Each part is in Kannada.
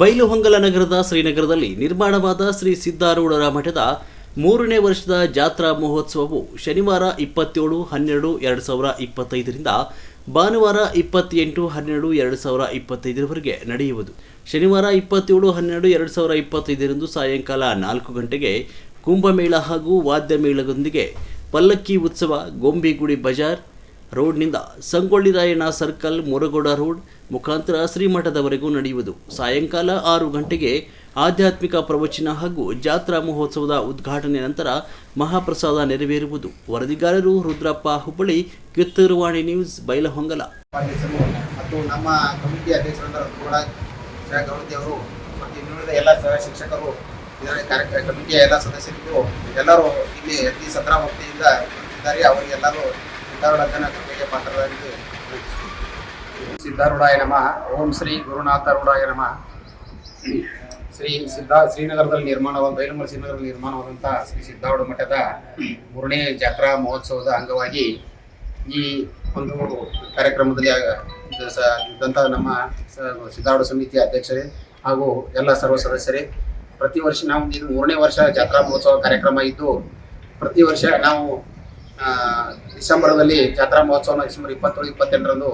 ಬೈಲುಹೊಂಗಲ ನಗರದ ಶ್ರೀನಗರದಲ್ಲಿ ನಿರ್ಮಾಣವಾದ ಶ್ರೀ ಸಿದ್ದಾರೂಢರ ಮಠದ ಮೂರನೇ ವರ್ಷದ ಜಾತ್ರಾ ಮಹೋತ್ಸವವು ಶನಿವಾರ ಇಪ್ಪತ್ತೇಳು, ಹನ್ನೆರಡು, ಎರಡು ಸಾವಿರ ಇಪ್ಪತ್ತೈದರಿಂದ ಭಾನುವಾರ ಇಪ್ಪತ್ತೆಂಟು, ಹನ್ನೆರಡು, ಎರಡು ಸಾವಿರ ಇಪ್ಪತ್ತೈದರವರೆಗೆ ನಡೆಯುವುದು. ಶನಿವಾರ ಇಪ್ಪತ್ತೇಳು, ಹನ್ನೆರಡು, ಎರಡು ಸಾವಿರ ಇಪ್ಪತ್ತೈದರಂದು ಸಾಯಂಕಾಲ ನಾಲ್ಕು ಗಂಟೆಗೆ ಕುಂಭಮೇಳ ಹಾಗೂ ವಾದ್ಯ ಮೇಳದೊಂದಿಗೆ ಪಲ್ಲಕ್ಕಿ ಉತ್ಸವ, ಗೊಂಬಿಗುಡಿ ಬಜಾರ್ ರೋಡ್ನಿಂದ ಸಂಗೊಳ್ಳಿ ರಾಯಣ ಸರ್ಕಲ್ ಮುರಗೋಡ ರೋಡ್ ಮುಖಾಂತರ ಶ್ರೀಮಠದವರೆಗೂ ನಡೆಯುವುದು. ಸಾಯಂಕಾಲ ಆರು ಗಂಟೆಗೆ ಆಧ್ಯಾತ್ಮಿಕ ಪ್ರವಚನ ಹಾಗೂ ಜಾತ್ರಾ ಮಹೋತ್ಸವದ ಉದ್ಘಾಟನೆ ನಂತರ ಮಹಾಪ್ರಸಾದ ನೆರವೇರುವುದು. ವರದಿಗಾರರು ರುದ್ರಪ್ಪ ಹುಬ್ಬಳ್ಳಿ ಕಿತ್ತೂರುವಾಣಿ ನ್ಯೂಸ್, ಬೈಲಹೊಂಗಲ. ಅಧ್ಯಕ್ಷರು ಮತ್ತು ನಮ್ಮ ಕಮಿಟಿ ಇನ್ನುಳಿದ ಎಲ್ಲ ಶಿಕ್ಷಕರು ಕಮಿಟಿಯ ಎಲ್ಲ ಸದಸ್ಯರಿದ್ದು ಎಲ್ಲರೂ ಇಲ್ಲಿ ಅತಿ ಇದ್ದಾರೆ. ಅವರಿಗೆಲ್ಲರೂ ಸಿದ್ಧಾರೂಢನ ಕೃಪೆಗೆ ಪಾತ್ರರಾಗಿ ಸಿದ್ಧಾರೂಢಾಯ ನಮಃ. ಓಂ ಶ್ರೀ ಗುರುನಾಥರೂಢಾಯ ನಮಃ. ಶ್ರೀ ಸಿದ್ಧ ಶ್ರೀನಗರದಲ್ಲಿ ನಿರ್ಮಾಣವಾದ, ಬೈಲಮೂರು ಶ್ರೀನಗರದಲ್ಲಿ ನಿರ್ಮಾಣವಾದಂಥ ಶ್ರೀ ಸಿದ್ಧಾರೂಢ ಮಠದ ಮೂರನೇ ಜಾತ್ರಾ ಮಹೋತ್ಸವದ ಅಂಗವಾಗಿ ಈ ಒಂದು ಕಾರ್ಯಕ್ರಮದಲ್ಲಿ ಇದ್ದಂಥ ನಮ್ಮ ಸಿದ್ಧಾರೂಢ ಸಮಿತಿಯ ಅಧ್ಯಕ್ಷರೇ ಹಾಗೂ ಎಲ್ಲ ಸರ್ವ ಸದಸ್ಯರೇ, ಪ್ರತಿ ವರ್ಷ ನಾವು, ಇದು ಮೂರನೇ ವರ್ಷ ಜಾತ್ರಾ ಮಹೋತ್ಸವ ಕಾರ್ಯಕ್ರಮ ಇದ್ದು, ಪ್ರತಿ ವರ್ಷ ನಾವು ಡಿಸೆಂಬರ್ದಲ್ಲಿ ಜಾತ್ರಾ ಮಹೋತ್ಸವನ ಡಿಸೆಂಬರ್ ಇಪ್ಪತ್ತೇಳು ಇಪ್ಪತ್ತೆಂಟರಂದು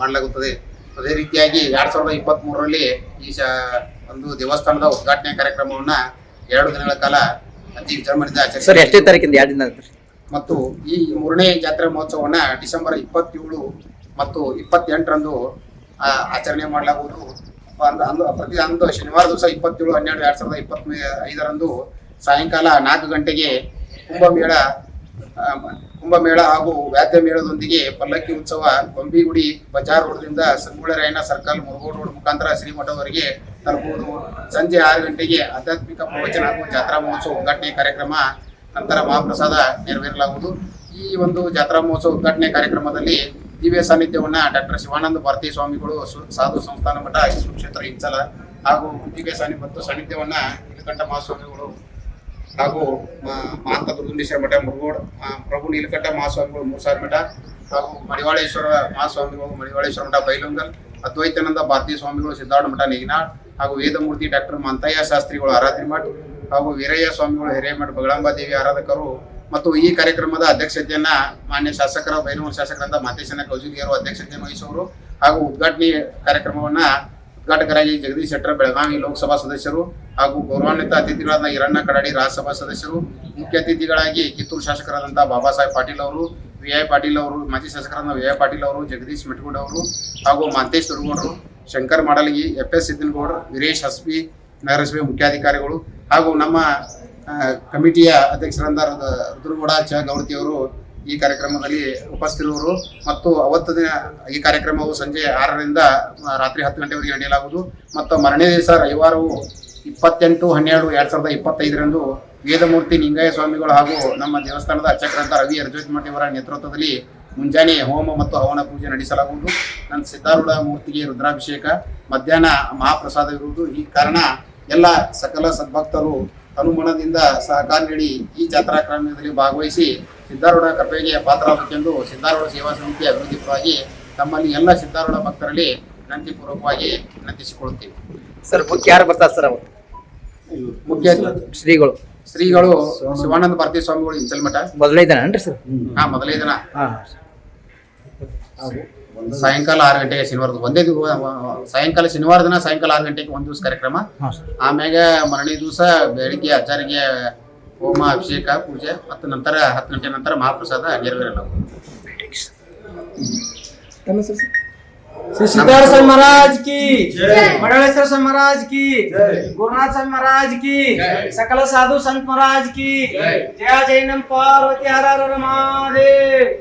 ಮಾಡಲಾಗುತ್ತದೆ ಅದೇ ರೀತಿಯಾಗಿ ಎರಡು ಸಾವಿರದ ಇಪ್ಪತ್ತ್ ಮೂರರಲ್ಲಿ ಈ ಶ ಒಂದು ದೇವಸ್ಥಾನದ ಉದ್ಘಾಟನೆ ಕಾರ್ಯಕ್ರಮವನ್ನ ಎರಡು ದಿನಗಳ ಕಾಲ ಅತಿ ವಿಜೃಂಭಣೆಯಿಂದ ಆಚರಿಸಿ. ಎಷ್ಟೇ ತಾರೀಕಿಂದ ಎರಡು ದಿನ? ಮತ್ತು ಈ ಮೂರನೇ ಜಾತ್ರಾ ಮಹೋತ್ಸವವನ್ನ ಡಿಸೆಂಬರ್ ಇಪ್ಪತ್ತೇಳು ಮತ್ತು ಇಪ್ಪತ್ತೆಂಟರಂದು ಆಚರಣೆ ಮಾಡಲಾಗುವುದು ಅಂದ ಅಂದು ಪ್ರತಿ ಅಂದು ಶನಿವಾರ ದಿವಸ ಇಪ್ಪತ್ತೇಳು ಹನ್ನೆರಡು ಎರಡು ಸಾವಿರದ ಇಪ್ಪತ್ತ್ ಐದರಂದು ಸಾಯಂಕಾಲ ನಾಲ್ಕು ಗಂಟೆಗೆ ಕುಂಭಮೇಳ ಕುಂಭಮೇಳ ಹಾಗೂ ವ್ಯಾದ್ಯ ಮೇಳದೊಂದಿಗೆ ಪಲ್ಲಕ್ಕಿ ಉತ್ಸವ ಗೊಂಬಿಗುಡಿ ಬಜಾರ್ ರೋಡ್ದಿಂದ ಸಂಗೊಳ್ಳಿ ಸರ್ಕಲ್ ಮುರುಗೋಡ್ ರೋಡ್ ಮುಖಾಂತರ ಶ್ರೀಮಠದವರೆಗೆ ತಲುಪುವುದು. ಸಂಜೆ ಆರು ಗಂಟೆಗೆ ಆಧ್ಯಾತ್ಮಿಕ ಪ್ರವಚನ ಹಾಗೂ ಜಾತ್ರಾ ಮಹೋತ್ಸವ ಉದ್ಘಾಟನೆ ಕಾರ್ಯಕ್ರಮ ನಂತರ ಮಹಾಪ್ರಸಾದ ನೆರವೇರಲಾಗುವುದು. ಈ ಒಂದು ಜಾತ್ರಾ ಮಹೋತ್ಸವ ಉದ್ಘಾಟನೆ ಕಾರ್ಯಕ್ರಮದಲ್ಲಿ ದಿವ್ಯ ಸಾನ್ನಿಧ್ಯವನ್ನು ಡಾಕ್ಟರ್ ಶಿವಾನಂದ ಭಾರತೀ ಸ್ವಾಮಿಗಳು ಸಾಧು ಸಂಸ್ಥಾನ ಮಠ ಸುಕ್ಷೇತ್ರ ಇಂಚಲ ಹಾಗೂ ದಿವ್ಯ ಸಾನ್ನಿಧ್ಯ ಮತ್ತು ಸಾನ್ನಿಧ್ಯವನ್ನ ನೀಲಕಂಠ ಮಹಾಸ್ವಾಮಿಗಳು ಹಾಗೂ ಮಹಾಂತ ಮಠ ಮುರುಗೋಡ್ ಪ್ರಭು ನೀಲಕಂಠ ಮಹಾಸ್ವಾಮಿಗಳು ಮೂಸಾರ್ ಮಠ, ಹಾಗೂ ಮಡಿವಾಳೇಶ್ವರ ಮಹಾಸ್ವಾಮಿಗಳು ಮಡಿವಾಳೇಶ್ವರ ಮಠ ಬೈಲೊಂಗಲ್, ಅದ್ವೈತಾನಂದ ಭಾರತೀಯ ಸ್ವಾಮಿಗಳು ಸಿದ್ಧಾರ್ಥ ಮಠ ನೇಗಿನಾಳ್, ಹಾಗೂ ವೇದಮೂರ್ತಿ ಡಾಕ್ಟರ್ ಮಂತಯ್ಯ ಶಾಸ್ತ್ರಿಗಳು ಆರಾಧನೆ ಮಠ, ಹಾಗೂ ವೀರಯ್ಯ ಸ್ವಾಮಿಗಳು ಹಿರೇಮಠ ಬಗಳಂಬ ದೇವಿ ಆರಾಧಕರು. ಮತ್ತು ಈ ಕಾರ್ಯಕ್ರಮದ ಅಧ್ಯಕ್ಷತೆಯನ್ನ ಮಾನ್ಯ ಶಾಸಕರ ಬೈನೂರು ಶಾಸಕರಾದ ಮಾತೇಶನ ಕೌಜುಲಿಯರು ಅಧ್ಯಕ್ಷತೆಯನ್ನು ವಹಿಸುವರು. ಹಾಗೂ ಉದ್ಘಾಟನೆ ಕಾರ್ಯಕ್ರಮವನ್ನ ಉದ್ಘಾಟಕರಾಗಿ ಜಗದೀಶ್ ಶೆಟ್ಟರ್, ಬೆಳಗಾವಿ ಲೋಕಸಭಾ ಸದಸ್ಯರು ಹಾಗೂ ಗೌರವಾನ್ವಿತ ಅತಿಥಿಗಳಾದ ಈರಣ್ಣ ಕಡಾಡಿ ರಾಜ್ಯಸಭಾ ಸದಸ್ಯರು, ಮುಖ್ಯ ಅತಿಥಿಗಳಾಗಿ ಕಿತ್ತೂರು ಶಾಸಕರಾದಂಥ ಬಾಬಾ ಸಾಹೇಬ್ ಪಾಟೀಲ್ ಅವರು, ವಿ ಐ ಪಾಟೀಲ್ ಅವರು, ಮಾಜಿ ಶಾಸಕರಾದ ವಿ ಐ ಪಾಟೀಲ್ ಅವರು, ಜಗದೀಶ್ ಮೆಟ್ಗೂಡ್ ಅವರು ಹಾಗೂ ಮಾಂತೇಶ್ ತುರುಗೌಡರು, ಶಂಕರ್ ಮಾಡಲಗಿ ಎಫ್ ಎಸ್ ಸಿದ್ದನಗೌಡರು ವೀರೇಶ್ ಹಸ್ಬಿ ನಗರಸಭೆ ಮುಖ್ಯಾಧಿಕಾರಿಗಳು ಹಾಗೂ ನಮ್ಮ ಕಮಿಟಿಯ ಅಧ್ಯಕ್ಷರಾದ ರುದ್ರ- ರುದ್ರಗೌಡ, ಚ ಗೌಡತಿಯವರು ಈ ಕಾರ್ಯಕ್ರಮದಲ್ಲಿ ಉಪಸ್ಥಿತಿರುವರು ಮತ್ತು ಅವತ್ತು ದಿನ ಈ ಕಾರ್ಯಕ್ರಮವು ಸಂಜೆ ಆರರಿಂದ ರಾತ್ರಿ ಹತ್ತು ಗಂಟೆವರೆಗೆ ನಡೆಯಲಾಗುವುದು. ಮತ್ತು ಮರನೇ ದಿವಸ ರವಿವಾರವು ಇಪ್ಪತ್ತೆಂಟು, ಹನ್ನೆರಡು, ಎರಡು ಸಾವಿರದ ಇಪ್ಪತ್ತೈದರಂದು ವೇದಮೂರ್ತಿ ಲಿಂಗಯ್ಯ ಸ್ವಾಮಿಗಳು ಹಾಗೂ ನಮ್ಮ ದೇವಸ್ಥಾನದ ಅರ್ಚಕರಾದ ರವಿ ಅರ್ಜೋತ್ ಅವರ ನೇತೃತ್ವದಲ್ಲಿ ಮುಂಜಾನೆ ಹೋಮ ಮತ್ತು ಹವನ ಪೂಜೆ ನಡೆಸಲಾಗುವುದು. ನನ್ನ ಸಿದ್ಧಾರೂಢ ಮೂರ್ತಿಗೆ ರುದ್ರಾಭಿಷೇಕ, ಮಧ್ಯಾಹ್ನ ಮಹಾಪ್ರಸಾದ ಇರುವುದು ಈ ಕಾರಣ ಎಲ್ಲ ಸಕಲ ಸದ್ಭಕ್ತರು ಅನುಮಾನದಿಂದ ಸಹಕಾರ ನೀಡಿ ಈ ಜಾತ್ರಾ ಕಾರ್ಯಕ್ರಮದಲ್ಲಿ ಭಾಗವಹಿಸಿ ಸಿದ್ಧಾರೂಢ ಕೃಪೆಗೆ ಪಾತ್ರರಾಗಬೇಕೆಂದು ಸಿದ್ಧಾರೂಢ ಸೇವಾ ಸಮಿತಿ ಅಭಿವೃದ್ಧಿ ಪರವಾಗಿ ತಮ್ಮಲ್ಲಿ ಎಲ್ಲ ಸಿದ್ಧಾರೂಢ ಭಕ್ತರಲ್ಲಿ ವಿನಂತಿಪೂರ್ವಕವಾಗಿ ವಿನಂತಿಸಿಕೊಳ್ಳುತ್ತೇವೆ. ಸರ್ ಮುಖ್ಯ ಯಾರು ಬರ್ತಾರೆ ಸರ್ ಅವರು? ಮುಖ್ಯ ಶ್ರೀಗಳು. ಶ್ರೀಗಳು ಶಿವಾನಂದ ಭಾರತೀಯ ಸ್ವಾಮಿಗಳು ಇಂಚಲ್ಮಠ. ಮೊದಲನೇ ದಿನ ಏನ್ರಿ ಸರ್? ಹಾ ಮೊದಲನೇ ದಿನ. ಹಾ. ಸಾಯಂಕಾಲ ಆರು ಗಂಟೆಗೆ ಶನಿವಾರದ ಒಂದೇ ದಿವ ಸಾಯಂಕಾಲ ಶನಿವಾರ ದಿನ ಸಾಯಂಕಾಲ ಆರು ಗಂಟೆಗೆ ಒಂದು ದಿವಸ ಕಾರ್ಯಕ್ರಮ. ಆಮ್ಯಾಗ ಮರಣಿ ದಿವಸ ಬೆಳಿಗ್ಗೆ ಆಚಾರಿಗೆ ಹೋಮ ಅಭಿಷೇಕ ಪೂಜೆ ಮತ್ತು ನಂತರ ಹತ್ತು ಗಂಟೆ ನಂತರ ಮಹಾಪ್ರಸಾದ ನೆರವೇರಲ್ಲ ಶ್ರೀ ಸಿದ್ಧಾರ್ಥ ಮಹಾರಾಜ್ ಕಿ ಮಡಳೇಶ್ವರ ಸ್ವಾಮಿ ಮಹಾರಾಜ್ ಕಿ ಗುರುನಾಥ ಸ್ವಾಮಿ ಮಹಾರಾಜ್ ಕಿ ಸಕಲ ಸಾಧು ಸಂತ ಮಹಾರಾಜ್ ಕಿ ಜಯ ಜೈನಂ ಪಾರ್ವತಿ ಹರ ಹರ ಮಹಾದೇವ್.